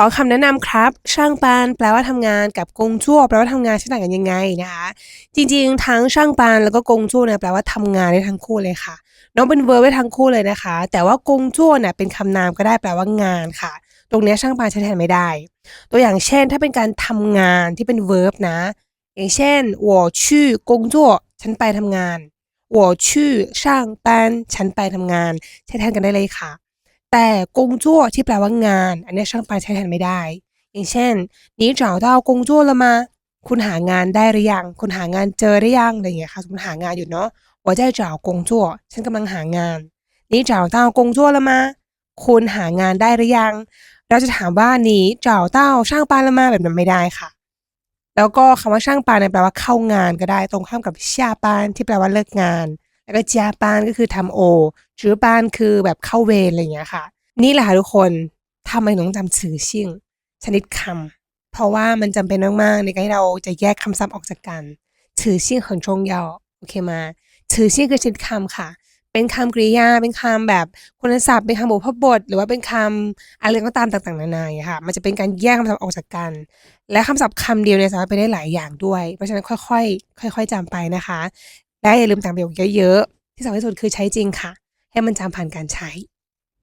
อคำแนะนำครับ ช่างปานแปลว่าทำงานกับกงจั่วแปลว่าทำงานใช้ต่างกันยังไงนะคะ จริงๆ ทั้งช่างปานแล้วก็กงจั่วเนี่ยแปลว่าทำงานได้ทั้งคู่เลยค่ะ น้องเป็นเวอร์ไว้ทั้งคู่เลยนะคะ แต่ว่ากงจั่วเนี่ยเป็นคำนามก็ได้แปลว่างานค่ะ ตรงเนี้ยช่างปานใช้แทนไม่ได้ ตัวอย่างเช่น ถ้าเป็นการทำงานที่เป็น verb นะ อย่างเช่น我去工作ฉันไปทำงาน我去上班ฉันไปทำงาน ใช้แทนกันได้เลยค่ะ แต่กงจั่วที่แปลว่างาน อันนี้ช่างปานใช้แทนไม่ได้ อย่างเช่นนี่เจ้าเต้ากงจั่วละมา คุณหางานได้หรือยัง คุณหางานเจอหรือยังอะไรอย่างเงี้ยค่ะสมมติหางานอยู่เนาะว่าเจ้าเจ้ากงจั่วฉันกำลังหางาน นี่เจ้าเต้ากงจั่วละมา คุณหางานได้หรือยัง เราจะถามว่านี่เจ้าเต้าช่างปานละมาแบบนั้นไม่ได้ค่ะ แล้วก็คำว่าช่างปานแปลว่าเข้างานก็ได้ ตรงข้ามกับชาปานที่แปลว่าเลิกงาน แล้วก็เจียปานก็คือทำโอจือปานคือแบบเข้าเวรอะไรอย่างเงี้ยค่ะ นี่แหละค่ะทุกคนทำไมน้องจำชื่อชิ่ง ชนิดคำ เพราะว่ามันจำเป็นมากๆในการที่เราจะแยกคำศัพท์ออกจากกันชื่อชิ่งของชงยาวโอเคมาชื่อชิ่งคือชนิดคำค่ะเป็นคำกริยา เป็นคำแบบคุณศัพท์ เป็นคำบุพบท หรือว่าเป็นคำอะไรก็ตามต่างๆ นานาค่ะ มันจะเป็นการแยกคำศัพท์ออกจากกัน และคำศัพท์คำเดียวเนี่ยสามารถไปได้หลายอย่างด้วย เพราะฉะนั้นค่อยๆ ค่อย ๆจำไปนะคะ และอย่าลืมจำประโยคเยอะๆ ที่สำคัญที่สุดคือใช้จริงค่ะ ให้มันจำผ่านการใช้